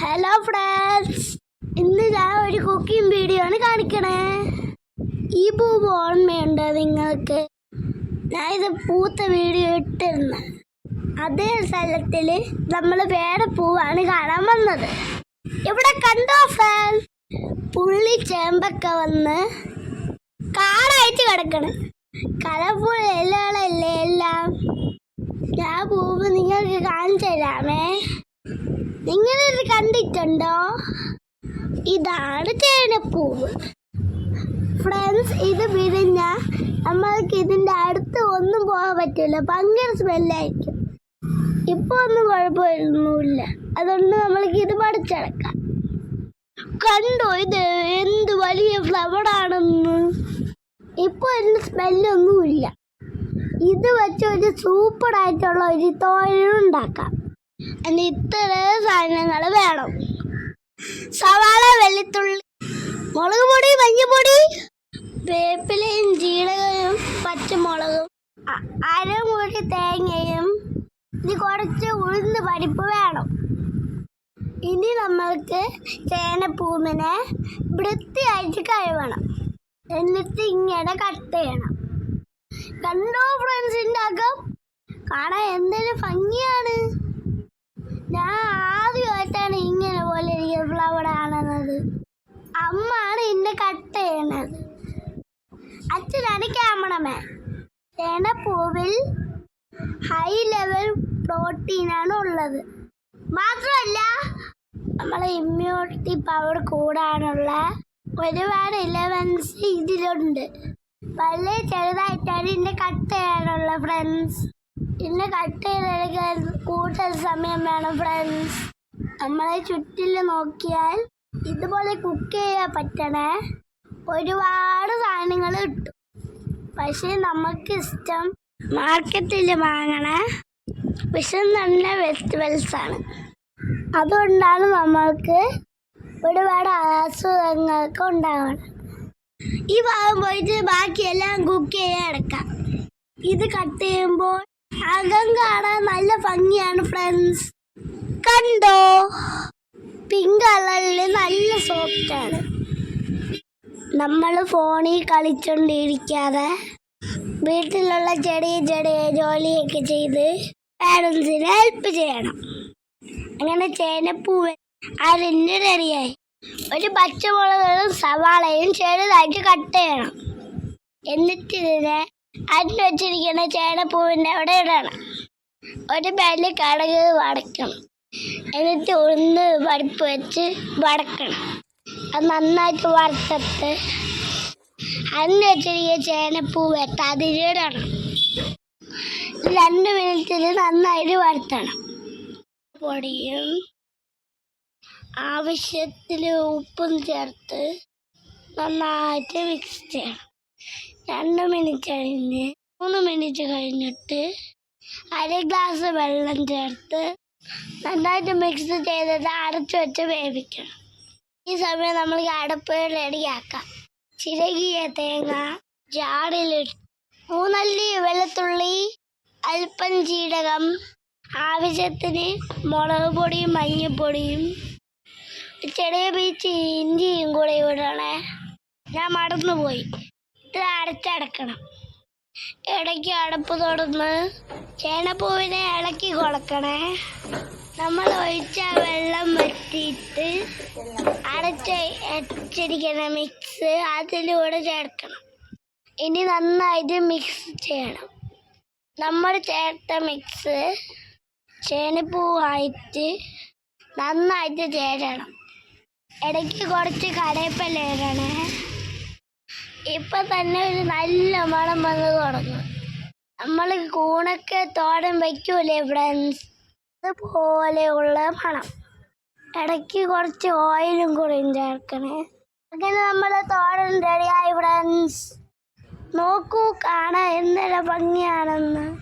Hello friends ഇന്ന് ഞാൻ ഒരു കുക്കിംഗ് വീഡിയോ ആണ് കാണിക്കണേ. ഈ പൂ ഓർമ്മയുണ്ടോ നിങ്ങൾക്ക്? ഞാൻ ഇത് പൂത്ത വീഡിയോ ഇട്ടിരുന്നു അതേ സ്ഥലത്തിൽ നമ്മൾ വേറെ പൂവാണ് കാണാൻ വന്നത്. ഇവിടെ കണ്ടോ ഫ്രണ്ട്സ് പുള്ളി ചേമ്പൊക്കെ വന്ന് കാടായിട്ട് കിടക്കണം. കളർഫുൾ എല്ലാം? ഞാൻ പൂവ് നിങ്ങൾക്ക് കാണിച്ചു തരാമേ നിങ്ങളിത് കണ്ടിട്ടുണ്ടോ? ഇതാണ് തേനപ്പൂവ് ഫ്രണ്ട്സ് ഇത് വിരിഞ്ഞ നമ്മൾക്ക് ഇതിന്റെ അടുത്ത് ഒന്നും പോകാൻ പറ്റില്ല ഭയങ്കര സ്മെല്ലായിരിക്കും. ഇപ്പൊ ഒന്നും കുഴപ്പമൊന്നുമില്ല. അതുകൊണ്ട് നമ്മൾക്ക് ഇത് പഠിച്ചടക്കാം കണ്ടോ ഇത് എന്ത് വലിയ ഫ്ലവർ ആണെന്ന്? ഇപ്പൊ ഇതിന് സ്മെല്ലൊന്നുമില്ല. ഇത് വെച്ച് ഒരു സൂപ്പർ ആയിട്ടുള്ള ഒരു തോരനുണ്ടാക്കാം ഇത്ര സാധനങ്ങൾ വേണം. സവാള വെള്ളിത്തുള്ളി മുളക് പൊടി മഞ്ഞപ്പൊടി വേപ്പിലയും ജീരകവും പച്ചമുളകും അരമുടി തേങ്ങയും. ഇനി കുറച്ച് ഉഴുന്ന് പരിപ്പ് വേണം. ഇനി നമ്മൾക്ക് ചേനപ്പൂമിനെ വൃത്തിയായിട്ട് കഴുകണം. എന്നിട്ട് ഇങ്ങനെ കട്ട് ചെയ്യണം. കണ്ടോ ഫ്രണ്ട്സിന്റെ അകം? കാണാൻ എന്തൊരു ഭംഗിയാണ്. ഞാൻ ആദ്യമായിട്ടാണ് ഇങ്ങനെ പോലെ ഇരിക്കുന്ന ഫ്ലവർ കാണുന്നത്. അമ്മയാണ് എന്നെ കട്ട് ചെയ്യണത്. അച്ഛനാണ് ക്യാമറമാൻ ചേണപ്പൂവിൽ ഹൈ ലെവൽ പ്രോട്ടീനാണ് ഉള്ളത്. മാത്രമല്ല നമ്മളെ ഇമ്മ്യൂണിറ്റി പവർ കൂടാനുള്ള ഒരുപാട് ഇലവൻസ് ഇതിലുണ്ട്. വളരെ ചെറുതായിട്ടാണ് ഇന്നെ കട്ട് ചെയ്യാനുള്ള ഫ്രണ്ട്സ് എന്നെ കട്ട് ചെയ്തെടുക്കാൻ കൂടുതൽ സമയം വേണം ഫ്രണ്ട്സ് നമ്മളെ ചുറ്റിൽ നോക്കിയാൽ ഇതുപോലെ കുക്ക് ചെയ്യാൻ പറ്റണേ. ഒരുപാട് സാധനങ്ങൾ കിട്ടും. പക്ഷേ നമുക്ക് ഇഷ്ടം മാർക്കറ്റിൽ വാങ്ങണ. വിഷം നല്ല വെജിറ്റബിൾസ് ആണ്. അതുകൊണ്ടാണ് നമ്മൾക്ക് ഒരുപാട് അസുഖങ്ങൾക്ക് ഉണ്ടാവണം. ഈ ഭാഗം പോയിട്ട് ബാക്കിയെല്ലാം കുക്ക് ചെയ്യാൻ എടുക്കാം. ഇത് കട്ട് ചെയ്യുമ്പോൾ അകം കാണാൻ നല്ല ഭംഗിയാണ് ഫ്രണ്ട്സ് കണ്ടോ? പിങ്ക് കളറിൽ നല്ല സോഫ്റ്റ് ആണ്. നമ്മൾ ഫോണിൽ കളിച്ചോണ്ടിരിക്കാതെ വീട്ടിലുള്ള ചെറിയ ചെറിയ ജോലിയൊക്കെ ചെയ്ത് പാരൻസിനെ ഹെൽപ്പ് ചെയ്യണം. അങ്ങനെ ചേനപ്പൂവ് അരിഞ്ഞ് റെഡിയായി. ഒരു പച്ചമുളകും സവാളയും ചെറുതായിട്ട് കട്ട് ചെയ്യണം. എന്നിട്ട് ഇതിനെ അരിഞ്ഞ് വെച്ചിരിക്കുന്ന ചേനപ്പൂവിന്റെ അവിടെ ഇടണം. ഒരു പാനിൽ കടക് വടക്കണം എന്നിട്ട് ഉഴുന്ന് പരിപ്പ് വെച്ച് വടക്കണം. അത് നന്നായിട്ട് വറുത്തിട്ട് അതിന് വെച്ചിരിക്കുന്ന ചേനപ്പൂ വെട്ട അതിലിടണം. രണ്ട് മിനിറ്റിൽ നന്നായിട്ട് വറുത്തണം. പൊടിയും ആവശ്യത്തിൽ ഉപ്പും ചേർത്ത് നന്നായിട്ട് മിക്സ് ചെയ്യണം. രണ്ട് മിനിറ്റ് കഴിഞ്ഞ് മൂന്ന് മിനിറ്റ് കഴിഞ്ഞിട്ട് അര ഗ്ലാസ് വെള്ളം ചേർത്ത് നന്നായിട്ട് മിക്സ് ചെയ്തത് അടച്ചു വെച്ച് വേവിക്കണം. ഈ സമയം നമ്മൾ അടപ്പ് റെഡിയാക്കാം ചിരകിയ തേങ്ങ ജാറിലിട്ട് മൂന്നല്ലി വെളുത്തുള്ളി അല്പം ജീരകം ആവശ്യത്തിന് മുളക് പൊടിയും മഞ്ഞൾപ്പൊടിയും ചെറിയ പീച്ച് ഇഞ്ചിയും കൂടെ ഇടണേ. ഞാൻ മറന്നുപോയി. ഇത് അടച്ചടക്കണം ഇടയ്ക്ക് അടപ്പ് തുറന്ന് ചേനപ്പൂവിനെ ഇളക്കി കൊടുക്കണേ. നമ്മൾ ഒഴിച്ച വെള്ളം വറ്റിയിട്ട് അടച്ച് അച്ചിരിക്കുന്ന മിക്സ് അതിലൂടെ ചേർക്കണം. ഇനി നന്നായിട്ട് മിക്സ് ചെയ്യണം. നമ്മൾ ചേർത്ത മിക്സ് ചേനപ്പൂവായിട്ട് നന്നായിട്ട് ചേരണം. ഇടയ്ക്ക് കുറച്ച് കടയപ്പല്ല ഇടണേ. ഇപ്പൊ തന്നെ ഒരു നല്ല മണം വന്ന് തുടങ്ങും. നമ്മൾ കൂണൊക്കെ തോടൻ വയ്ക്കൂലേ ഫ്രണ്ട്സ് അതുപോലെയുള്ള മണം. ഇടയ്ക്ക് കുറച്ച് ഓയിലും കൂടി ചേർക്കണേ. അങ്ങനെ നമ്മൾ തോരൻ റെഡിയായി ഫ്രണ്ട്സ് നോക്കൂ കാണാൻ എന്തൊരു ഭംഗിയാണെന്ന്.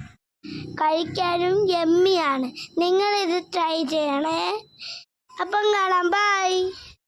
കഴിക്കാനും യമ്മിയാണ് നിങ്ങളിത് ട്രൈ ചെയ്യണേ. അപ്പം കാണാം ബൈ